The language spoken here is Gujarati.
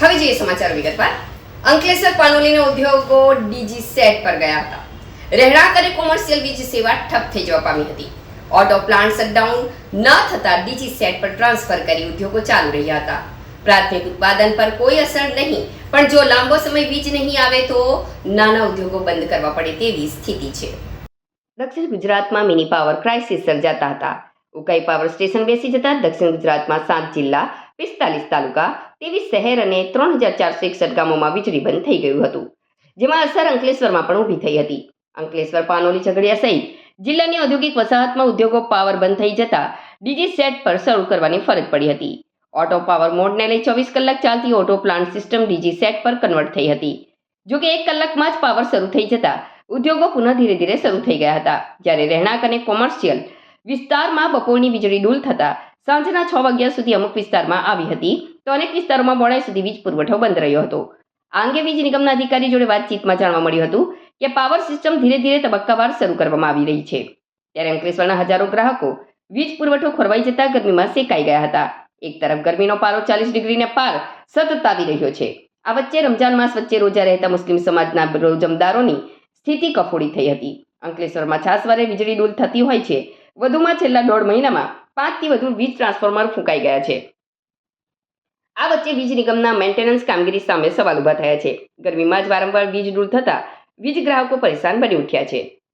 હવે જોઈએ સમાચાર વિગતવાર. અંકલેશ્વર પાનોલીના ઉદ્યોગો ડીજી સેટ પર ગયા હતા. રહેણાંક અને કોમર્શિયલ વીજ સેવા ઠપ થઈ જવા પામી હતી. ઓટો પ્લાન્ટ શટડાઉન ન થતા ડીજી સેટ પર ટ્રાન્સફર કરી ઉદ્યોગો ચાલુ રહ્યા હતા. પ્રાથમિક ઉત્પાદન પર કોઈ અસર નહીં, પણ જો લાંબો સમય વીજ નહીં આવે તો નાના ઉદ્યોગો બંધ કરવા પડે તેવી સ્થિતિ છે. દક્ષિણ ગુજરાતમાં મિની પાવર ક્રાઇસિસ સર્જાતા હતા. ઉકાઈ પાવર સ્ટેશન બેસી જતા દક્ષિણ ગુજરાતમાં સાત જિલ્લા, પિસ્તાલીસ તાલુકા તેવી શહેર અને ત્રણ હજાર ચારસો એકસઠ ગામોમાં વીજળી બંધ થઈ ગયું હતું, જેમાં અસર અંકલેશ્વરમાં પણ ઊભી થઈ હતી. અંકલેશ્વર પાનોલી ઝઘડિયા સહિત જિલ્લાની ઔદ્યોગિક વસાહતમાં ઉદ્યોગો પાવર બંધ થઈ જતા ડીજી સેટ પર શરૂ કરવાની ફરજ પડી હતી. ઓટો પાવર મોડને લઈ ચોવીસ કલાક ચાલતી auto plant system DG set પર કન્વર્ટ થઈ હતી. જો કે એક કલાકમાં જ પાવર શરૂ થઈ જતા ઉદ્યોગો પુનઃ ધીરે ધીરે શરૂ થઈ ગયા હતા. જ્યારે રહેણાંક અને કોમર્શિયલ વિસ્તારમાં બપોરની વીજળી ડૂલ થતા સાંજના છ વાગ્યા સુધી અમુક વિસ્તારમાં આવી હતી. તો અનેક વિસ્તારોમાં મોડાઈ સુધી વીજ પુરવઠો બંધ રહ્યો હતો. આ અંગે વીજ નિગમના અધિકારી જોડે વાતચીતમાં જાણવા મળ્યું હતું કે પાવર સિસ્ટમ ધીરે ધીરે તબક્કાવાર શરૂ કરવામાં આવી રહી છે. ત્યારે અંકલેશ્વરના હજારો ગ્રાહકો વીજ પુરવઠો ખોરવાઈ જતા ગરમીમાં શેકાઈ ગયા હતા. એક તરફ ગરમીનો પારો ચાલીસ ડિગ્રીને પાર સતત આવી રહ્યો છે. આ વચ્ચે રમજાન માસ વચ્ચે રોજા રહેતા મુસ્લિમ સમાજના રોજમદારોની સ્થિતિ કફોડી થઈ હતી. અંકલેશ્વરમાં છાસવારે વીજળી ડૂલ થતી હોય છે. વધુમાં છેલ્લા દોઢ મહિનામાં પાંચથી વધુ વીજ ટ્રાન્સફોર્મર ફૂંકાઈ ગયા છે. આ વચ્ચે વીજ નિગમના મેન્ટેનન્સ કામગીરી સામે સવાલ ઊભા થયા છે. ગરમીમાં જ વારંવાર વીજ દૂર થતાં વીજ ગ્રાહકો પરેશાન બની ઉઠ્યા છે.